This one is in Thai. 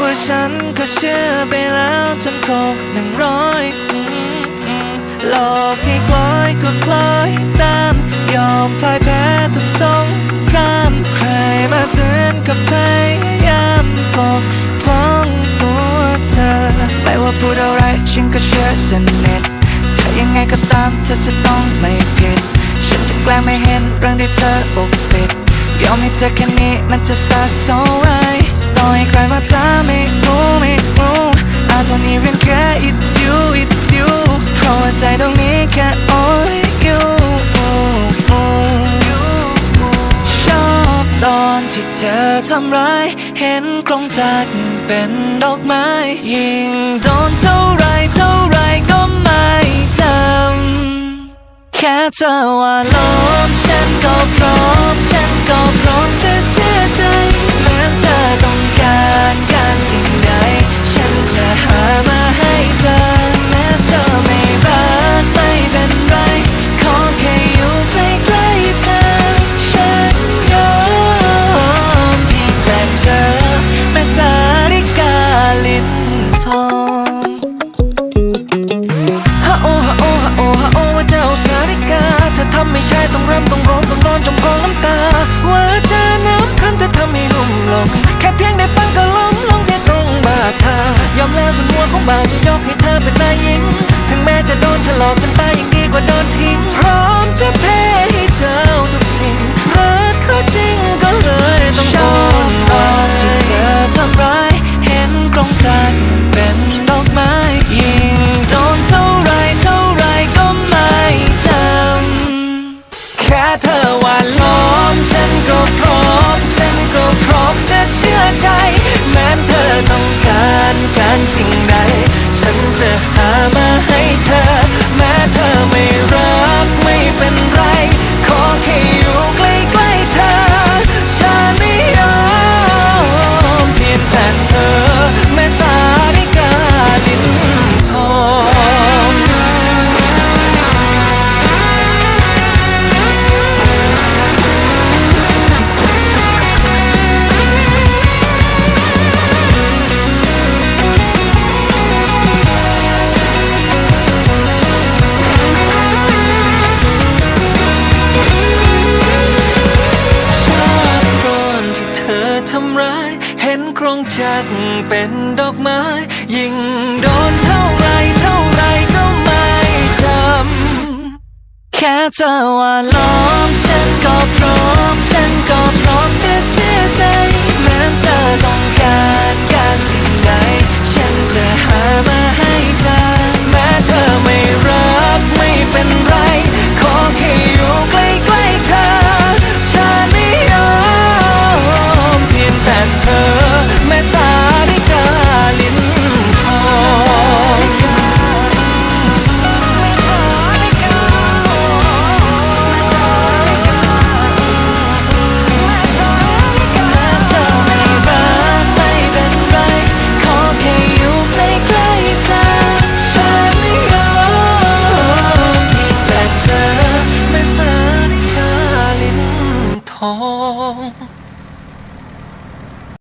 ว่าฉันก็เชื่อไปแล้วจนครบหนึ่งร้อยหลอกให้คล้อยก็คล้อยตาม ยอมพ่ายแพ้ทุกสงครามใครมาเตือนก็พยายามปกป้องตัวเธอ ไม่ว่าพูดอะไรฉันก็เชื่อสนิทเธอยังไงก็ตามเธอจะต้องไม่ผิดฉันจะแกล้งไม่เห็นเรื่องที่เธอปกปิดยอมให้เธอแค่นี้มันจะสักเท่าไหร ต่อให้ใครมาถามไม่รู้ไม่รู้อาจจะนี้เรียนแค่ it's you it's you เพราะว่าใจตรงนี้แค่ only you ชอบตอนที่เธอทำร้าย เห็นกรงจักรเป็นดอกไม้ ยิ่งโดนเท่าไรเท่าไรก็ไม่จำแค่เธอว่าลมฉันก็พร้อม จะยกให้เธอเป็นนายหญิง ถึงแม้จะโดนถลอกกันไปยังดีกว่าโดนทิ้ง พร้อมจะแพ้ให้เจอ ทำร้าย เห็นโครงจักรเป็นดอกไม้ ยิ่งโดนเท่าไรเท่าไรก็ไม่จำ แค่เธอว่าล้อมฉันก็พร้อม ฉันก็พร้อมจะ